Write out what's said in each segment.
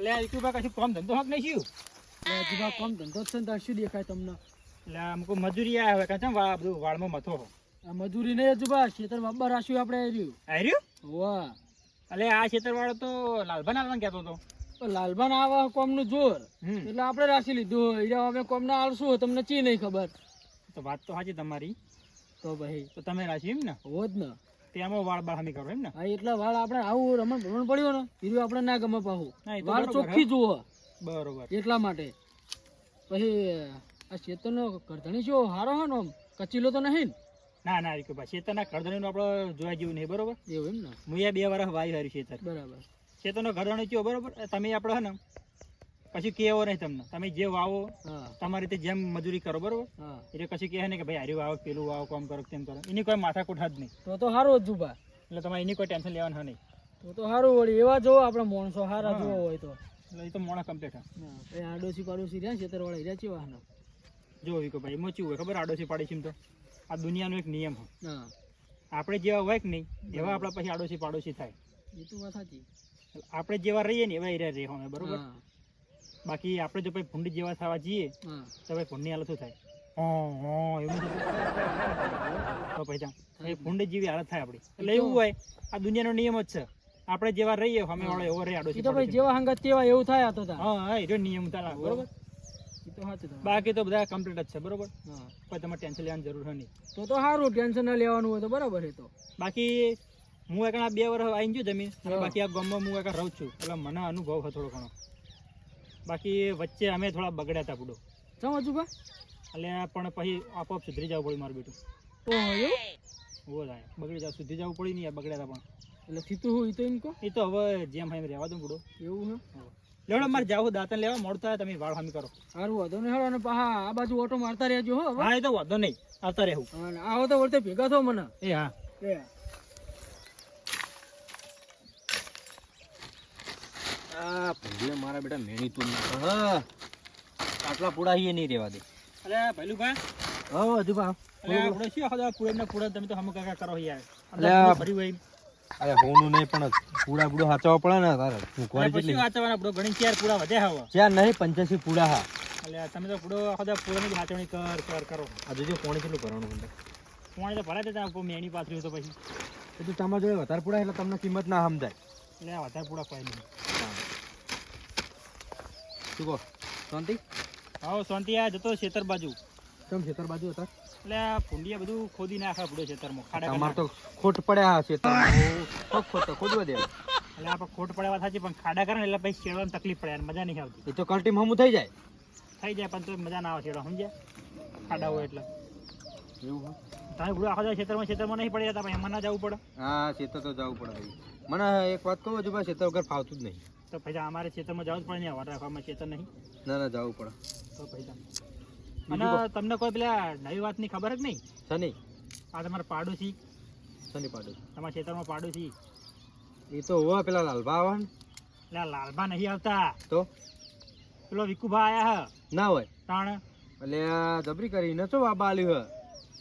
એટલે આ વિકુભાઈ કશું કામ ધંધો હક નહીં શું? એટલે કામ ધંધો છે ને તાર શું દેખાય તમને? એટલે અમુક મજૂરી આયા હવે કાં છે વા- બધું વાળમાં મથો આ મજૂરી નહીં હજુ બા ખેતર બાબર રાખ્યું આપણે રહ્યું. આર્યું વાહ. એટલે આ ખેતરવાળો તો લાલભાઈ લાલભાઈ કહેતો હતો. તો લાલબાન આવા કોમનું જોર. એટલે આપણે રાખી લીધું હીરા અમે કોમના આલશું તમને ચી નહીં ખબર? તો વાત તો સાચી તમારી. તો ભાઈ. તો તમે રાશી એમ ને? હોત ને. તેમાં વાળ બાળામી કરો એમ ને? હા એટલે વાળ આપણે આવું રમણ ભમણ પડ્યો ને બીજું આપણે ના ગમે તો વાળ ચોખ્ખી જુઓ. બરોબર. એટલા માટે. પછી આ ખેતરનો કરધણી જો હારો હે ને આમ? કચીલો તો નહીં ને? ના ના વિકુભાઈ ખેતરના નો આપણે જોવા જેવું નહીં બરોબર? એવું એમ ને? મુયા બે વર્ષ વાય હારી છે બરાબર. ખેતરનો કરધણી ચો બરોબર? તમે આપણે હે ને કશું કેવો નહીં તમને. તમે જે વાવો તમારી રીતે જેમ મજૂરી કરો બરોબર? એટલે કશું કહે ને કે ભાઈ હાર્યું વાવો પેલું વાવો કામ કરો તેમ કરો. એની કોઈ માથાકૂટ જ નહીં. તો તો સારું જુબા. એટલે તમારે એની કોઈ ટેન્શન લેવાનું નહીં. તો તો સારું વળી. એવા જોવો આપણે માણસો સારા જોવો હોય તો. એટલે એ તો મોણા કમ્પ્લીટ હા. આડોશી પાડોશી રહ્યા ખેતર વાળા રહ્યા છે વાહનો જો વિકો ભાઈ એમાં ચેવું હોય ખબર? આડોશી પાડોશી તો. આ દુનિયાનો એક નિયમ હા. આપણે જેવા હોય કે નહીં એવા આપણા પછી આડોશી પાડોશી થાય. એ તો વાત સાચી. આપણે જેવા રહીએ ને એવા એરિયા રહેવાનું બરોબર? બાકી આપણે જો ભાઈ ભૂંડી જેવા થવા જઈએ તો ભાઈ ભૂંડની હાલત શું થાય? ભૂંડ જેવી હાલત થાય આપડી એટલે એવું હોય આ દુનિયાનો નિયમ જ છે. આપણે જેવા રહીએ અમે વાળો એવો રહે આડો તો ભાઈ જેવા હંગત તેવા એવું થાય તો હા હા એ નિયમ ચાલે બરોબર? એ તો બાકી તો બધા કમ્પ્લીટ જ છે બરોબર? કોઈ તમારે ટેન્શન લેવાની જરૂર હોય નહીં. તો તો સારું ટેન્શન ના લેવાનું હોય તો બરાબર એ તો. બાકી હું એક બે વર્ષ આવી જમીન બાકી આ ગામમાં હું એક રહું છું. એટલે મને અનુભવ હતો થોડો ઘણો. બાકી વચ્ચે અમે થોડા બગડ્યા હતા પૂડો ચમ હજુ બા એટલે પણ પછી આપોઆપ સુધરી જવું પડ્યું મારું બેટું. ઓહો એવું? બહુ થાય. બગડી જાવ સુધરી જવું પડી નહીં બગડ્યા હતા પણ. એટલે સીતું હું ઈ તો એમ કહો. એ તો હવે જેમ એમ રહેવા દઉં બુડો. એવું હે? લેવડો મારે જાવું દાંતન લેવા મોડતા તમે વાળ હામી કરો. સારું વાંધો નહીં હેડો અને પાહા આ બાજુ ઓટો મારતા રહેજો હો હા એ તો વાંધો નહીં. આવતા રહેવું. આવો તો વળતે ભેગા થો મને. એ હા. એ આ ભૂલે મારા બેટા મેણી તું ના આટલા પૂડા hier નહીં રહેવા દે. અરે ભૈલું ભાઈ હા હજુ અરે આ શું પૂળો તમે તો હમ કાકા કરો યાર. આ- અરે હોનું નહીં પણ પૂડા પૂડો હાચવા પડે ને તારે. મૂકવાની કેટલી વાંચવાના પૂળો ઘણી ચાર પૂળા વધ્યા હવે. ચાર નહીં પંચ્યાસી પૂડા હા. એટલે તમે તો પૂળો આખો દાડો પૂળોની કર કર કરો. આજે જો કેટલું કરવાનું ਹੁੰਦਾ પાણી તો ભરાય દેતા મેણી પાથર્યું તો પછી. એ તો તમારા જોડે વધારે પૂડા એટલે તમને કિંમત ના સમજાય. એટલે વધારે કોઈ નહીં. શું કહો? શાંતિ? હા શાંતિ આ જતો ખેતર બાજુ. કેમ ખેતર બાજુ હતા? એટલે આ ફૂંડિયા બધું ખોદી નાખે પડે ખેતરમાં ખાડા તમારે તો ખોટ પડ્યા હશે ખોટ ખોદવા દે. એટલે આપણે ખોટ પડે વાત સાચી પણ ખાડા કરે એટલે પછી શેડવાની તકલીફ પડે અને મજા નહીં આવતી. એ તો કલ્ટી હમું થઈ જાય. થઈ જાય પણ તો મજા ના આવે શેડો સમજ્યા? ખાડા હોય એટલે. એવું તમે પૂળો આખો ખેતરમાં ખેતરમાં નહીં પડી જતા એમાં ના જવું પડે. હા ખેતર તો જવું પડે ભાઈ. મને એક વાત કહું હજુ ભાઈ ખેતર વગર ફાવતું જ નહીં. તો પૈસા અમારે ખેતરમાં જવું જ પડે ને વાર રાખવામાં ખેતર નહીં. ના ના જવું પડે. તો પૈસા અને તમને કોઈ પેલા નવી વાતની ખબર જ નહીં? શની. આ તમારા પાડોશી. શની પાડોશી. તમારા ખેતરમાં પાડોશી. એ તો હોવા પેલા લાલભા આવે ને. એટલે લાલભા નહીં આવતા. તો? પેલો વિકુભા આયા હ. ના હોય. તાણ. એટલે જબરી કરી ને શું બાબા આલ્યું હે.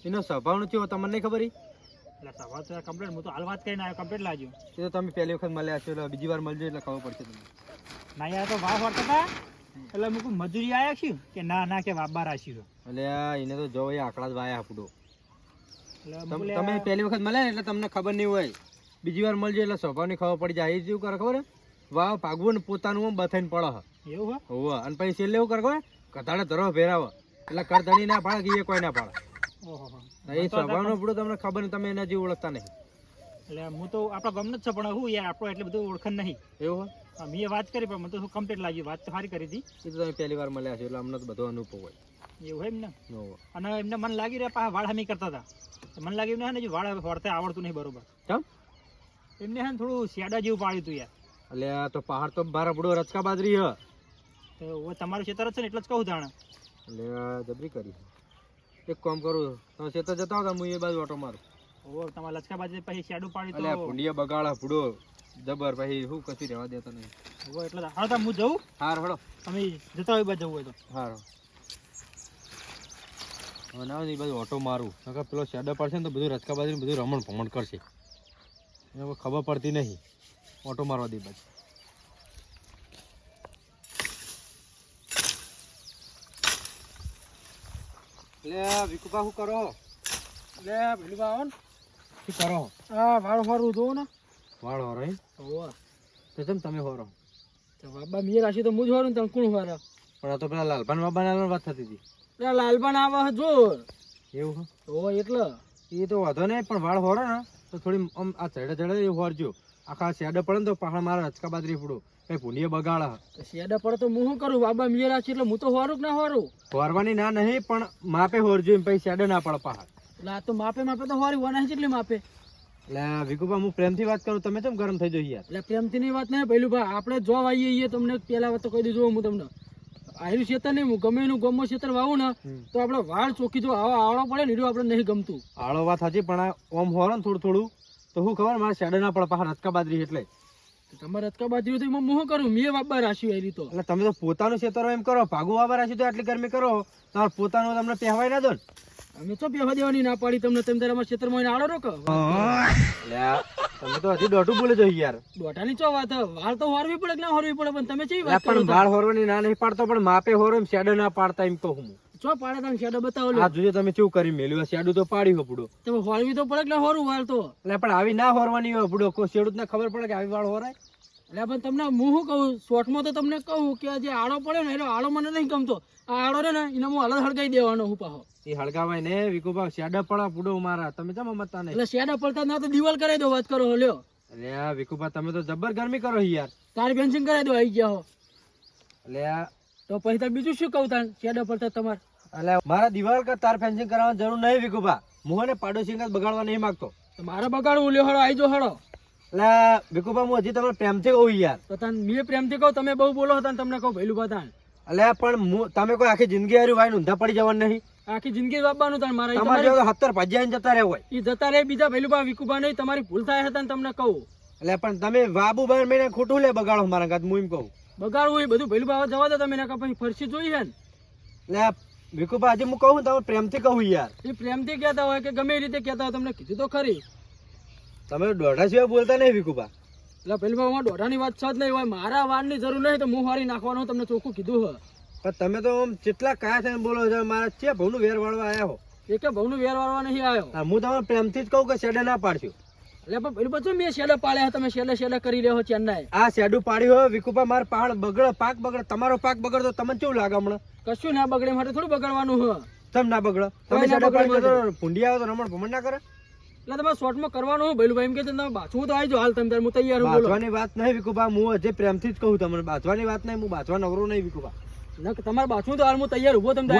એનો સ્વભાવનો કેવો તમને નહીં ખબર ઈ? એટલે સવાર તો કમ્પ્લીટ હું તો હાલ વાત કરીને આવ્યો કમ્પ્લીટ લાગ્યો. એ તો તમે પહેલી વખત મળ્યા છો એટલે બીજી વાર મળજો એટલે ખબર પડશે તમને. ના યાર તો વાહ વાળતા હતા. એટલે મેં મજૂરી આયા છું કે ના ના કે વાબા રાખ્યું એટલે એને તો જો એ આંકડા જ વાયા પૂડો એટલે તમ- મેં તમે પહેલી વખત મળ્યા એટલે તમને ખબર નહીં હોય. બીજી વાર મળજો એટલે સ્વભાવની ખબર પડી જાય. એ જેવું કરે ખબર વાવ ભાગવું ને પોતાનું બથાઈને પડે એવું હોવે. અને પછી છેલ્લે એવું કરે ખબર કથાડે ધરો ભેરાવે. એટલે કરધણી ના પાડે કે એ કોઈ ના પાડે. એ સ્વભાવનો પૂડો તમને ખબર નહીં તમે એના જેવું ઓળખતા નહીં. એટલે હું તો આપણા ગમને જ છે પણ હું યાર આપણો એટલે બધું ઓળખણ નહીં. એવું મેં વાત કરી પણ મને તો શું કમ્પ્લીટ લાગ્યું વાત તો સારી કરી હતી. એ તો તમે પહેલી વાર મળ્યા છો એટલે અમને તો બધો અનુભવ હોય. એવું એમ ને? અને એમને મન લાગી રહ્યા પાછા વાળ હમી કરતા હતા. તો મને લાગ્યું ને વાળ વળતે આવડતું નહીં બરોબર. કેમ? એમને હે થોડું શેડા જેવું પાડ્યું હતું યાર. એટલે તો પહાડ તો બાર પૂડો રચકા બાજરી હ. તો તમારું ખેતર જ છે ને એટલે જ કહું જાણે એટલે જબરી કરી એક કામ કરું તમે ખેતર જતા હતા હું એ બાજુ ઓટો મારું. ઓર તમારા લચકા બાજુ પછી શેડું પાડી તો તો ભૂંડિયા બગાડા પૂડો જબર પછી હું કશું રહેવા દેતો નહીં હવે એટલે હા તો હું જઉં? હાર હળો તમે જતા હોય બાજુ જવું હોય તો. હાર. હવે ના એ બાજુ ઓટો મારું. નકર પેલો શેડો પડશે ને તો બધું રચકા બાજુ બધું રમણ ભમણ કરશે. એને ખબર પડતી નહીં. ઓટો મારવા દે બાજુ. એટલે વિકુભા શું કરો? લે પેલું આવો ને શું કરો? આ વાળ વાળું જોવો ને. વાળ હોરો એમ? હોવા. તો કેમ તમે હોરો? તો બાબા મીર રાશી તો મુજ વાળું તમે કોણ વાળા પણ આ તો પેલા લાલભાન બાબા વાત થતી હતી. પેલા લાલબાન આવે જો એવું હો? એટલે. એ તો વાંધો નહીં પણ વાળ હોરો ને તો થોડી આમ આ ચડે ચડે હોરજો. આખા શેડે પડે ને તો પહાડ મારા રચકા બાદરી પડું કઈ ભૂનીએ બગાડા શેડા પડે તો હું શું કરું? બાબા મિયરા છે એટલે હું તો હોરું કે ના હોરું? હોરવાની ના નહીં પણ માપે હોરજો એમ પછી શેડે ના પડે પહાડ એટલે આ તો માપે માપે તો હોરી વના કેટલી માપે? એટલે વિકુભા હું પ્રેમથી વાત કરું તમે કેમ ગરમ થઈ યાર? એટલે પ્રેમથી ની વાત નહીં પેલું ભાઈ આપણે જોવા આવીએ છીએ તમને પેલા વાત તો કહી દીધું હું તમને. આયુ ક્ષેત્ર નહીં હું ગમે એનું ગમો ક્ષેત્ર વાવું ને તો આપણે વાળ ચોકી જો આવા આવડો પડે ને એવું આપણે નહીં ગમતું. આળો વાત સાચી પણ ઓમ હોરો ને થોડું થોડું તો હું ખબર મારે શેડે ના પડે પાછળ રચકા બાદરી એટલે. તમારે અટકા બાજુ તો હું કરું? મેં બાબા રાશી આવી તો. એટલે તમે તો પોતાનું ખેતરો એમ કરો ભાગુ વાવા રાશી તો આટલી ગરમી કરો તમારે પોતાનું તમને પહેવાય ના દો અમે તો બેહવા દેવાની ના પાડી તમને તમે તારા ક્ષેત્રમાં આડો રોકો. તમે તો હજી દોઢું બોલે છો યાર. દોઢાની ચો વાત. વાળ તો હોરવી પડે કે ના હોરવી પડે? પણ તમે ચેવી વાત પણ વાળ હોરવાની ના નહીં પાડતો પણ માપે હોરો એમ શેડો ના પાડતા એમ કહું હું. ચો પાડે તમે શેડો બતાવો આ જોજો તમે કેવું કરી મેલ્યું. શેડો તો પાડ્યું હપડું તમે હોળવી તો પડે કે હોરું વાળ તો? એટલે પણ આવી ના હોરવાની હોય હપડું કોઈ શેડું ને ખબર પડે કે આવી વાળ હોરાય. એટલે પણ તમને હું શું કહું? શોર્ટમાં તો તમને કહું કે જે આડો પડે ને એનો આડો મને નહીં ગમતો. આ આડો રે ને એને હું અલગ હળગાવી દેવાનો હું પાછો. એ હળગાવાય ને વિકુભા શેડા પડા પૂડો મારા. તમે કેમ મતા નહીં? એટલે શેડા પડતા ના તો દિવાલ કરાવી દો વાત કરો હોલ્યો લ્યો. એટલે આ વિકુભા તમે તો જબર ગરમી કરો યાર. તાર ફેન્સિંગ કરાવી દો આવી ગયા હો. એટલે તો પછી તાર બીજું શું કહું તાર? શેડા પડતા તમારે. એટલે મારા દિવાલ કા તાર ફેન્સિંગ કરાવવાની જરૂર નહીં વિકુભા હું ને પાડોશી બગાડવા નહીં માંગતો. તો મારે બગાડવું લ્યો હળો આવી જો હળો એટલે વિકુભા હું હજી તમને પ્રેમથી કહું યાર. તો તને મેં પ્રેમથી કહું તમે બહુ બોલો હતા તમને કહું ભેલું બતાન એટલે પણ તમે કોઈ આખી જિંદગી હારી વાઈને ઊંધા પડી જવાનું નહીં. આખી જિંદગી વાપવાનું તાર મારા. તમારે જો હત્તર ભજ્યા જતા રહે હોય. એ જતા રહે બીજા ભેલું બા વિકુબા નહીં તમારી ભૂલ થાય હતા ને તમને કહું. એટલે પણ તમે બાબુ બાર મહિને ખોટું લે બગાડો મારા ગાત હું એમ કહું. બગાડવું એ બધું ભેલું બા જવા દો તમે પછી ફરસી જોઈ છે ને. એટલે આ વિકુભા હજી હું કહું તમે પ્રેમથી કહું યાર. એ પ્રેમથી કહેતા હોય કે ગમે એ રીતે કહેતા હોય તમને કીધું તો ખરી. તમે દોઢા સિવાય બોલતા નહીં ભીખુભા એટલે પેલી ભાઈ દોઢાની વાત જ નહીં હોય મારા વારની જરૂર નહીં તો હું હારી નાખવાનું તમને ચોખ્ખું કીધું હોય. પણ તમે તો આમ કેટલા કાયા થઈને બોલો છો મારા છે ભવનું વેર વાળવા આવ્યા હો? એ કે ભવનું વેર વાળવા નહીં આવ્યો હા, તમને પ્રેમથી જ કહું કે શેડે ના પાડશું. એટલે પણ પેલું પછી મેં શેડા પાડ્યા તમે શેડા શેડા કરી રહ્યો ચેન્નાઈ. આ શેડું પાડ્યું હોય વિકુભા માર પહાડ બગડે પાક બગડે તમારો પાક બગડતો તમને કેવું લાગે હમણાં? કશું ના બગડે માટે થોડું બગાડવાનું હ તમ ના બગડો. તમે કોઈ ના શેડે બગડે પાડી ભૂંડી આવે તો રમણ ભમણ ના કરે? એટલે તમારે શોર્ટમાં કરવાનું ભૈલું ભાઈ એમ કે તમે તો આવી હાલ તમે હું તૈયાર હું બોલો. વાત નહીં વિકુભા હું હજી પ્રેમથી જ કહું તમને બાંધવાની વાત નહીં હું બાંધવા નવરો નહીં કે તમારે બાછું તો હાલ હું તૈયાર ઊભો તમે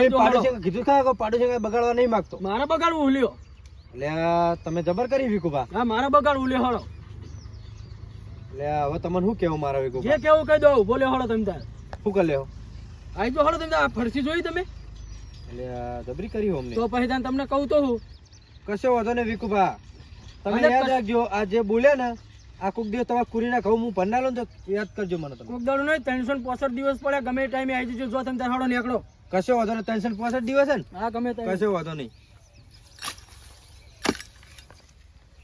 કીધું ખા કાંઈ બગાડવા નહીં માંગતો? મારે બગાડવું લ્યો. એટલે તમે જબર કરી વિકુભા? હા મારે બગાડ લ્યો હળો. એટલે હવે તમને શું કેવું મારા વિકુ જે કેવું કહી દઉં બોલે હળો તમે તાર. શું કરી લેવો જો હળો તમે તાર. આ ફરસી જોઈ તમે? એટલે જબરી કરી અમને. તો પછી તાન તમને કહું તો હું. કશો વાંધો ને વિકુભા. તમે યાદ રાખજો આ જે બોલ્યા ને આ કોક દિવસ તમારે કુરીના ઘઉં હું ભરના લો તો યાદ કરજો મને તમે. કોક દાડો નહીં ત્રણસો પોસઠ દિવસ પડે ગમે ટાઈમે આવી જજો જો તમે તાર હળો નીકળો. કશો વાંધો નહીં ત્રણસો પોસઠ દિવસ છે ને? હા ગમે કશો વાંધો નહીં.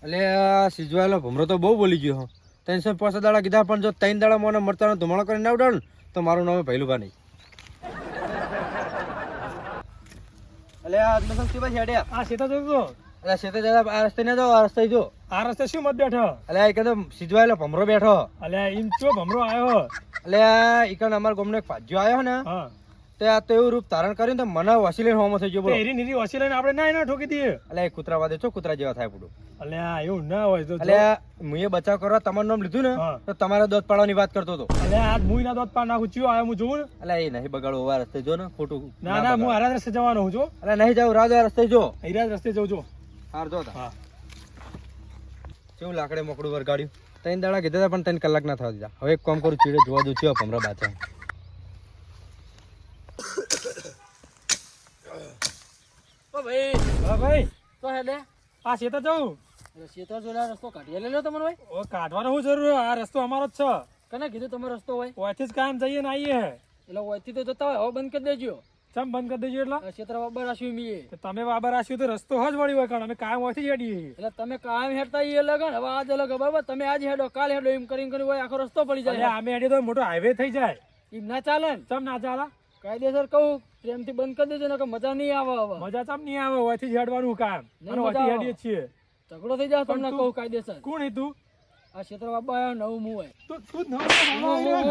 એટલે સિજવાયેલો ભમરો તો બહુ બોલી ગયો ત્રણસો પોસઠ દાડા કીધા પણ જો ત્રણ દાડા મને મરતા ધુમાડો કરીને ના ઉડાડું તો મારું નામ ભૈલુભા નહીં એટલે આ આત્મસંગથી પાછી હેડ્યા આ સીતા જોજો એટલે શેતે જતા આ રસ્તે ના જાઓ આ રસ્તે જો. આ રસ્તે શું મત બેઠો? એટલે એક એકદમ સિજવાયેલો ભમરો બેઠો. અલ્યા એમ ચો ભમરો આવ્યો. એટલે આ ઈકણ અમારા ગામનો એક ભાજ્યો આવ્યો ને હા. તે આ તો એવું રૂપ ધારણ કર્યું તો મને વસીલીને હોમો થઈ ગયો બોલો. એરી નીરી વસી લઈને આપણે ના એના ઠોકી દઈએ. એટલે કૂતરા વાદે છો કૂતરા જેવા થાય પડું. એટલે આ એવું ના હોય તો એટલે મુએ બચાવ કરવા તમારું નામ લીધું ને તો તમારા દોત પાડવાની વાત કરતો હતો. એટલે આ મુઈ ના દોત પાડ નાખું છું આ હું જોઉં ને. એટલે એ નહીં બગાડો ઓવા રસ્તે જો ને ખોટું ના ના હું હારા રસ્તે જવાનો હું જો. એટલે નહીં જાવ રાજા રસ્તે જો. હીરા રસ્તે જઉં છું હાર જો હા. કેવું લાકડે મોકડું વરગાડ્યું? ત્રણ દાડા કીધા પણ ત્રણ કલાક ના થવા દીધા. હવે એક કામ કરું ચીડે જોવા દઉં છું ભમરા બાચા. ઓ ભાઈ. હા ભાઈ. તો હેડે. આ સીતા જવું શેતર જોડે રસ્તો કાઢી લેલો તમને ભાઈ. ઓ કાઢવાનો હું જરૂર આ રસ્તો અમારો જ છે. કને કીધું તમારો રસ્તો હોય? ઓયથી જ કાયમ જઈએ ને આવીએ એટલે ઓયથી તો જતા હોય હવે બંધ કરી દેજો. ચમ બંધ કરી દેજો એટલે? ક્ષેત્ર વાબર રાખ્યું મીએ. તમે બાબર રાખ્યું તો રસ્તો જ વળી હોય કારણ અમે કાયમ ઓયથી જ હેડીએ એટલે તમે કાયમ હેડતા એ અલગ હવે આજ અલગ બરાબર? તમે આજ હેડો કાલ હેડો એમ કરીને કરીને હોય આખો રસ્તો પડી જાય. અમે હેડીએ તો મોટો હાઈવે થઈ જાય. એમ ના ચાલે ને? ચમ ના ચાલા? કાયદેસર કહું પ્રેમથી બંધ કરી દેજો ને કે મજા નહીં આવે હવે મજા ચમ નહીં આવે હોયથી જ હેડવાનું કામ અને હોયથી. હેડીએ છીએ ઝઘડો થઈ જાય તમને કહું કાયદેસર કોણ તું આ ક્ષેત્ર બાબા આવ્યો નવું મુ હોય તો તું નવું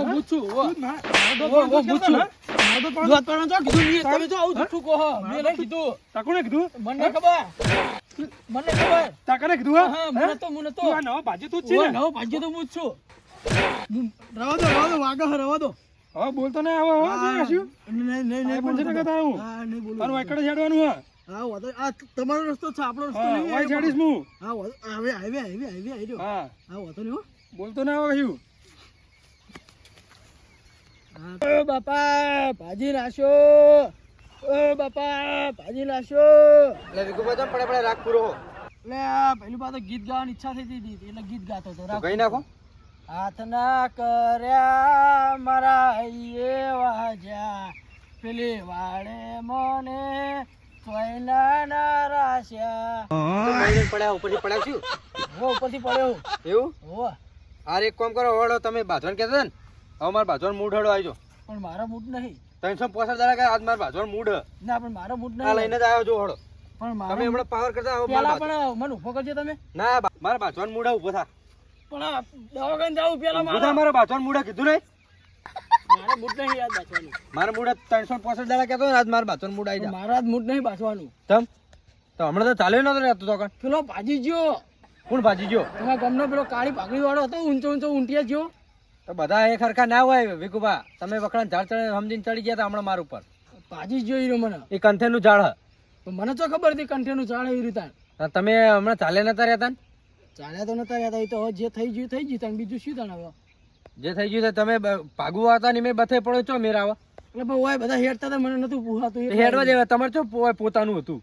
હું છું, ઓ. તું ના- નાનો ઓ, ઓ, પણ હું કેમ છું. ના? નાનો પણ- દોત કીધું નહીં. તમે જો આવું જૂઠું કહો. મેં નહીં કીધું. તા કીધું મને ખબર મને ખબર તા કીધું હા? મને તો મને તો આ નવો ભાજી તું છે? નવો ભાજી તો હું છું રવા દો રવા દો વાગો રવા દો હવે બોલતો નહીં આવે હવે શું નહીં નહીં નહીં છે ને કહેતા હું. હા નહીં બોલું. તારું એકડે જ હા હા વાંધો આ તમારો રસ્તો છે આપણો રસ્તો નહીં વાય છાડીશ હું. હા હવે હવે હવે હવે આવ્યો હા. હા વાતો નહીં હો. બોલતો ના આવો કશું ઓ બાપા ભાજી નાશો. ઓ બાપા ભાજી નાશો. એટલે વિકુભાઈ તમે પડે પડે રાખ પૂરો એટલે આ પહેલી વાત તો ગીત ગાવાની ઈચ્છા થઈ હતી એટલે ગીત ગાતો હતો. રાખ ગઈ નાખો. હાથ ના કર્યા મારા વાજા. પેલી વાળે મને સોયના ના રાશ્યા પડ્યા ઉપરથી પડ્યા છું હો ઉપરથી પડ્યો. એવું? હો આ એક કામ કરો હળો તમે બાજવાન કહેતા ને હવે મારે બાજવાન મૂડ આવજો પણ મારો મૂડ નહીં. ત્રણસો પોસઠ દાડા કે આજ મારે બાજવાન મૂડ ના પણ મારો મૂડ આ નહીં. લઈને જ આવ્યો જો હળો પણ તમે હમણાં પાવર કરતા આવો પેલા મારે બાજુ- પણ મને ઊભો કરજો તમે. ના મારે બાજવાન મૂડ ઊભો થા. પણ દવાખાને જાવું પેલા થા, મારા બાથવાન બાજવાન કીધું ને મારા મૂડ નહીં યાદ બાથવાનું મારે મૂડ ત્રણસો પોસઠ દાડા કહેતો ને આજ મારા બાથવાન મૂડ આવી જાય મારા જ મૂડ નહીં બાથવાનું તમ? તો હમણાં તો ચાલ્યો નતો રહેતો તો પેલો ભાજી ગયો કોણ ભાજી ગયો તમારા ગામનો પેલો કાળી પાકડી વાળો હતો ઊંચો ઊંચો ઊંટિયા ગયો તો બધા એ ખરખા ના હોય વિકુભા તમે વખણાં ઝાડ ચડે સમજીને ચડી ગયા હતા હમણાં મારા ઉપર. ભાજી જોઈ રહ્યો મને. એ કંથેનું ઝાડ હ. મને તો ખબર હતી કંઠેનું ઝાડ એ રીતે અને તમે હમણાં ચાલે નતા રહેતા ને? ચાલ્યા તો નતા રહેતા એ તો જે થઈ ગયું થઈ ગયું તને બીજું શું તને હવે? જે થઈ ગયું છે તમે ભાગવું હતા ને મેં બથે પડ્યો છો મેરા આવા? એટલે બહુ હોય બધા હેડતા હતા મને નતું પૂછાતું તે એટલે હેડવા દેવા તમારે શું પોતાનું હતું?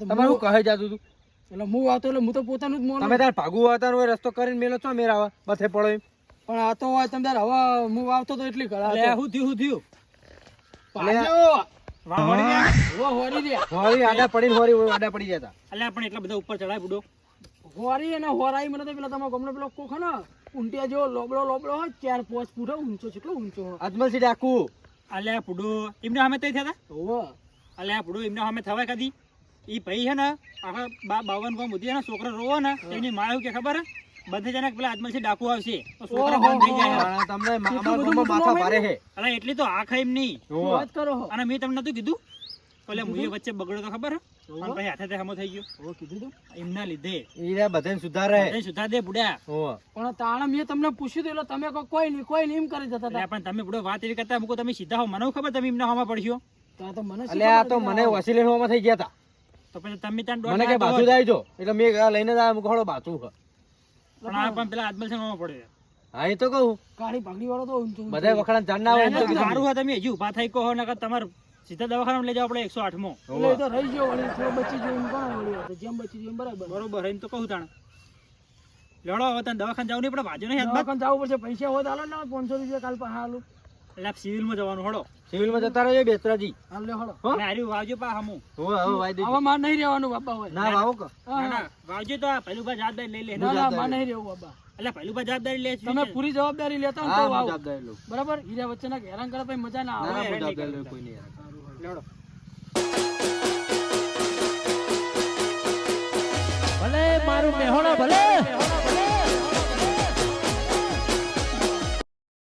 તમારે કહે જાતું હતું. એટલે હું આવતો એટલે હું તો પોતાનું જ મોન તમે તાર ભાગુ આવતા હોય રસ્તો કરીને મેલો છો મેરા આવા બથે પડો એમ? પણ આ તો હોય તમે તાર હવે હું આવતો તો એટલી કળા અલે હું થયું હું થયું? પાછો વાહ હોરી આડા પડીને હોળી આડા પડી જતા. એટલે પણ એટલા બધા ઉપર ચડાય બુડો. હોરી અને હોરાઈ મને તો પેલા તમારા ગામનો પેલો કોખો ને ઊંટિયા જેવો લોબડો લોબડો હોય ચાર પાંચ ફૂટ ઊંચો કેટલો ઊંચો અજમલ સીટ ડાકુ. અલ્યા પુડો એમને સામે તઈ થયા હતા. અલ્યા પુડો એમને સામે થવાય કદી? ઈ ભાઈ હે ને આખા બા બાવન ગામ બુદ્ધિ ને છોકરો રોવો ને એની માં એવું કે ખબર? હે? બધે જણા પેલા આદમલથી ડાકુ આવશે. તો છોકરા બંધ થઈ જાય તમને મા- કેટલું અમારા બધું ગામમાં માથા ભારે છે. અલા એટલી તો આખ એમ નહીં શું વાત કરો અને મેં તમને નતું કીધું. એટલે મુએ વચ્ચે બગડ્યો તો ખબર હે? ઓહો. પછી હાથે હમો થઈ ગયો. હો, કીધું તું? એમના લીધે. એ બધાને સુધારે એ સુધા દે બુડા. હોવે. પણ તાણે મેં તમને પૂછ્યું એટલે તમે કહો કોઈ નહીં કોઈ નહીં એમ કરી જતા હતા. પણ તમે બુડો વાત એવી કરતા મૂકો તમે સીધા હો. મને ખબર તમે એમના હોમાં પડશો તો તો મને અલ્યા આ તો મને વસીલે હોવામાં થઈ ગયા હતા તો પછી તમે ત્યાં મને કે બાજુ જાય જો એટલે મેં લઈને જ આવ્યો મૂકો બાજુ પણ આ પણ પેલા આદમલ છે હોમાં પડે હા એ તો કહું. કાળી પાઘડી વાળો તો. બધા જાણ ના હોય. સારું હોય તમે હજી ઊભા થઈ કહો નકર તમારે સીધા દવાખાના લઈ જાવ આપણે એકસો આઠમો. એટલે તો રહી ગયો વળી થોડો બચી ગયો એમ કોણ વળી જેમ બચી ગયો એમ બરાબર. બરોબર એમ તો કહું તાણ. લડો હવે તને દવાખાને જવું નહીં પડે બાજુ નહીં દવાખાને જવું પડશે પૈસા હોય તો હાલો ને પાંચસો રૂપિયા કાલ પાસે હાલું. એટલે સિવિલમાં જવાનું હળો સિવિલમાં જતા રહેજો બેસરાજી હાલ લે હળો અને હાર્યું વાવજો પા હમું. હોવે, હવે વાઈ દેજો. આવા માર નહીં રહેવાનું બાપા હોય ના વાવો કે. ના ના વાવજો તો આ પહેલું ભાઈ જવાબદારી લઈ લે ના ના માર નહીં રહેવું બાબા એટલે પહેલું ભાઈ જવાબદારી લે તમે પૂરી જવાબદારી લેતા હો તો. બરાબર? હીરા વચ્ચેના હેરાન કરે પછી મજા ના આવે. જવાબદારી કોઈ નહીં ભલે મારું મેહોણા ભલે.